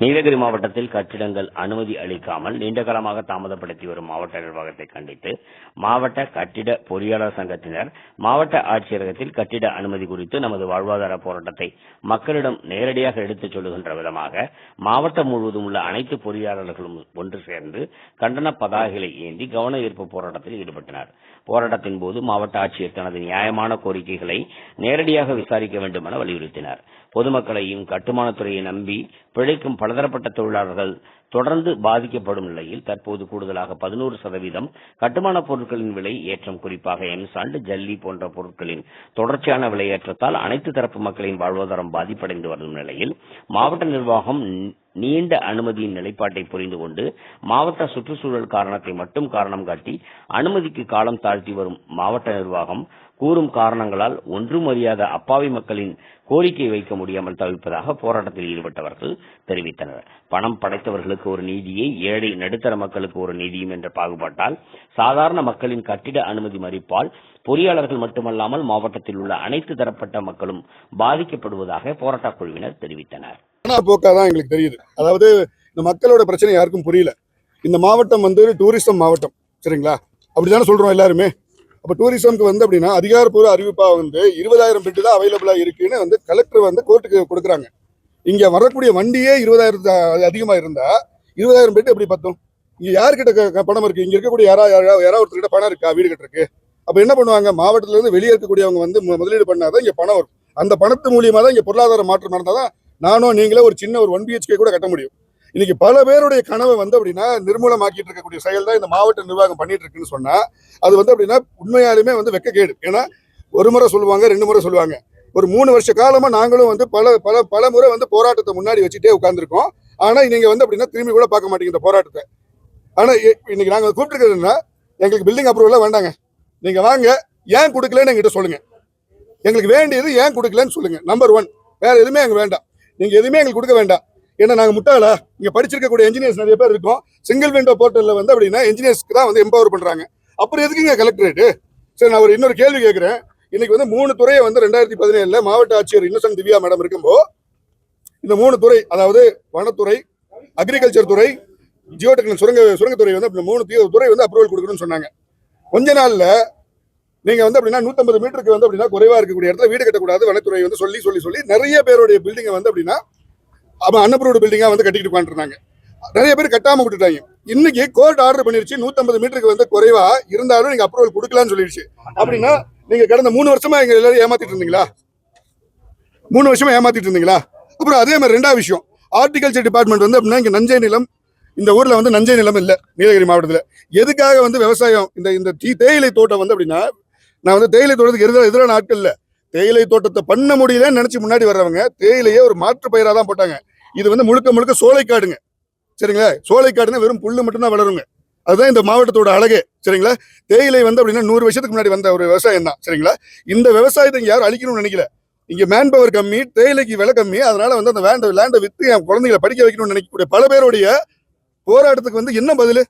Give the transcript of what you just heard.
நீலகிரி மாவட்டத்தில் கட்டிடங்கள் அனுமதி அளிக்காமல் நீண்ட காலமாக தாமதப்படுத்தி வரும் மாவட்ட நிர்வாகத்தை கண்டித்து மாவட்ட கட்டிட பொறியாளர் சங்கத்தினர் மாவட்ட ஆட்சியரகத்தில் கட்டிட அனுமதி குறித்து நமது வாழ்வாதார போராட்டத்தை மக்களிடம் நேரடியாக எடுத்துச் சொல்லுகின்ற விதமாக மாவட்டம் முழுவதும் உள்ள அனைத்து பொறியாளர்களும் ஒன்று சேர்ந்து கண்டன பதாகைகளை ஏந்தி கவன ஈர்ப்பு போராட்டத்தில் ஈடுபட்டனர். போராட்டத்தின் போது மாவட்ட ஆட்சியர் தனது நியாயமான கோரிக்கைகளை நேரடியாக விசாரிக்க வேண்டும் என வலியுறுத்தினார். பொதுமக்களையும் கட்டுமானத்துறையை நம்பி பிழைக்கும் பலதரப்பட்ட தொழிலாளர்கள் தொடர்ந்து பாதிக்கப்படும் நிலையில் தற்போது கூடுதலாக பதினோரு சதவீதம் கட்டுமான பொருட்களின் விலை ஏற்றம் குறிப்பாக எம்சாண்ட் ஜல்லி போன்ற பொருட்களின் தொடர்ச்சியான விலையேற்றத்தால் அனைத்து தரப்பு மக்களின் வாழ்வாதாரம் பாதிப்படைந்து வரும் நிலையில் மாவட்ட நிர்வாகம் நீண்ட அனுமதியின் நிலைப்பாட்டை புரிந்து கொண்டு மாவட்ட சுற்றுச்சூழல் காரணத்தை மட்டும் காரணம் காட்டி அனுமதிக்கு காலம் தாழ்த்தி வரும் மாவட்ட நிர்வாகம் கூறும் காரணங்களால் ஒன்றும் அறியாத அப்பாவி மக்களின் கோரிக்கை வைக்க முடியாமல் தவிர்ப்பதாக போராட்டத்தில் ஈடுபட்டவர்கள் தெரிவித்தனர். பணம் படைத்தவர்களுக்கு ஒரு நீதியை ஏழை நடுத்தர மக்களுக்கு ஒரு நீதியும் என்ற பாகுபாட்டால் சாதாரண மக்களின் கட்டிட அனுமதி மறிப்பால் பொறியாளர்கள் மட்டுமல்லாமல் மாவட்டத்தில் உள்ள அனைத்து தரப்பட்ட மக்களும் பாதிக்கப்படுவதாக போராட்டக் குழுவினர் தெரிவித்தனர். போக்கா தான் எங்களுக்கு தெரியுது. அதாவது இந்த மக்களோட பிரச்சனை யாருக்கும் புரியல. இந்த மாவட்டம் வந்து டூரிசம் மாவட்டம் சரிங்களா? அப்படிதானே சொல்றோம் எல்லாருமே. அப்ப டூரிசம்க்கு வந்து அப்படின்னா அதிகாரப்பூர்வ அறிவிப்பா வந்து இருபதாயிரம் பெட்டு தான் அவைலபிளா இருக்குன்னு வந்து கலெக்டர் வந்து கோர்ட்டுக்கு கொடுக்குறாங்க. இங்க வரக்கூடிய வண்டியே இருபதாயிரத்து அதிகமா இருந்தா இருபதாயிரம் பெட்டு எப்படி பத்தும்? இங்க யாருக்கிட்ட க- பணம் இருக்கு? இங்க இருக்கக்கூடிய யாரா யாரா யாராவது ஒருத்தர்கிட்ட பணம் இருக்கா? வீடு கட்டுறக்கு அப்ப என்ன பண்ணுவாங்க? மாவட்டத்துல இருந்து வெளியே இருக்கக்கூடியவங்க வந்து மு- முதலீடு பண்ணாதான் இங்க பணம் வரும். அந்த பணத்து மூலியமா தான் இங்க பொருளாதார மாற்றம் நடந்தாதான் நானும் நீங்களே ஒரு சின்ன ஒரு ஒன் பிஹெச்கே கூட கட்ட முடியும். இன்னைக்கு பல பேருடைய கனவை வந்து அப்படின்னா நிர்மூலமாக்கிட்டு இருக்கக்கூடிய செயல் தான் இந்த மாவட்ட நிர்வாகம் பண்ணிட்டு இருக்குன்னு சொன்னா அது வந்து அப்படின்னா உண்மையாலுமே வந்து வெக்கக்கேடு. ஏன்னா ஒரு முறை சொல்லுவாங்க ரெண்டு முறை சொல்லுவாங்க. ஒரு மூணு வருஷ காலமா நாங்களும் வந்து பல பல பல முறை வந்து போராட்டத்தை முன்னாடி வச்சுட்டே உட்காந்துருக்கோம் ஆனா நீங்க வந்து அப்படின்னா திரும்பி கூட பார்க்க மாட்டீங்க இந்த போராட்டத்தை. ஆனா இன்னைக்கு நாங்க கூப்பிட்டுருக்கிறதுன்னா எங்களுக்கு பில்டிங் அப்ரூவல் வேண்டாங்க. நீங்க வாங்க ஏன் கொடுக்கலன்னு எங்கிட்ட சொல்லுங்க. எங்களுக்கு வேண்டியது ஏன் கொடுக்கலன்னு சொல்லுங்க. நம்பர் ஒன் வேற எதுவுமே எங்க வேண்டாம். நீங்க எதுவுமே எங்களுக்கு கொடுக்க வேண்டாம். ஏன்னா நாங்க முட்டாளா? இங்க படிச்சிருக்கக்கூடிய இன்ஜினியர்ஸ் நிறைய பேர் இருக்கோம். சிங்கிள் விண்டோ போர்ட்டல்ல வந்து அப்படின்னா இன்ஜினியர்ஸ்க்கு தான் வந்து எம்பவர் பண்றாங்க. அப்புறம் எதுக்குங்க கலெக்டரேட்டு சரி நான் ஒரு இன்னொரு கேள்வி கேட்கிறேன் இன்னைக்கு வந்து மூணு துறையை வந்து ரெண்டாயிரத்தி பதினேழுல மாவட்ட ஆட்சியர் இன்னசென்ட் திவ்யா மேடம் இருக்கும்போது இந்த மூணு துறை அதாவது வனத்துறை அக்ரிகல்ச்சர் துறை ஜியோ டெக்னிக் சுரங்க சுரங்கத்துறை வந்து மூணு துறை வந்து அப்ரூவல் கொடுக்கணும்னு சொன்னாங்க. கொஞ்ச நாள்ல நீங்க வந்து அப்படின்னா நூத்தம்பது மீட்டருக்கு வந்து அப்படின்னா குறைவா இருக்கக்கூடிய இடத்துல வீடு கட்டக்கூடாது வனத்துறை வந்து சொல்லி சொல்லி சொல்லி நிறைய பேருடைய பில்டிங்கை வந்து அப்படின்னா அவன் அன்அப்ரூவ்டு பில்டிங்காக வந்து கட்டிட்டு உட்காந்துருந்தாங்க நிறைய பேர் கட்டாம விட்டுட்டாங்க. இன்னைக்கு கோர்ட் ஆர்டர் பண்ணிருச்சு நூத்தம்பது மீட்டருக்கு வந்து குறைவா இருந்தாலும் நீங்க அப்ரூவல் கொடுக்கலாம்னு சொல்லிடுச்சு அப்படின்னா நீங்க கடந்த மூணு வருஷமா எங்க எல்லாரும் ஏமாத்திட்டு இருந்தீங்களா? மூணு வருஷமா ஏமாத்திட்டு இருந்தீங்களா? அப்புறம் அதே மாதிரி ரெண்டாவது விஷயம். ஆர்டிகல்ச்சர் டிபார்ட்மெண்ட் வந்து அப்படின்னா இங்க நஞ்சை நிலம் இந்த ஊர்ல வந்து நஞ்சை நிலம் இல்லை நீலகிரி மாவட்டத்தில். எதுக்காக வந்து விவசாயம் இந்த இந்த தீ தேயிலை தோட்டம் வந்து அப்படின்னா நான் வந்து தேயிலை தோட்டத்துக்கு எதிரான எதிரான ஆட்கள் இல்லை. தேயிலை தோட்டத்தை பண்ண முடியலன்னு நினச்சி முன்னாடி வர்றவங்க தேயிலையே ஒரு மாற்று பயிராக தான் போட்டாங்க. இது வந்து முழுக்க முழுக்க சோலைக்காடுங்க. சரிங்களா? சோலைக்காடுன்னா வெறும் புல்லு மட்டும்தான் வளருங்க. அதுதான் இந்த மாவட்டத்தோட அழகே. சரிங்களா? தேயிலை வந்து அப்படின்னா நூறு வருஷத்துக்கு முன்னாடி வந்த ஒரு விவசாயம் தான். சரிங்களா? இந்த விவசாயத்தை யாரும் அழிக்கணும்னு நினைக்கல. இங்கே மேன் பவர் கம்மி தேயிலைக்கு விலை கம்மி. அதனால வந்து அந்த வேண்ட லேண்டை விற்று என் குழந்தைகளை படிக்க வைக்கணும்னு நினைக்கக்கூடிய பல பேருடைய போராட்டத்துக்கு வந்து என்ன பதில்?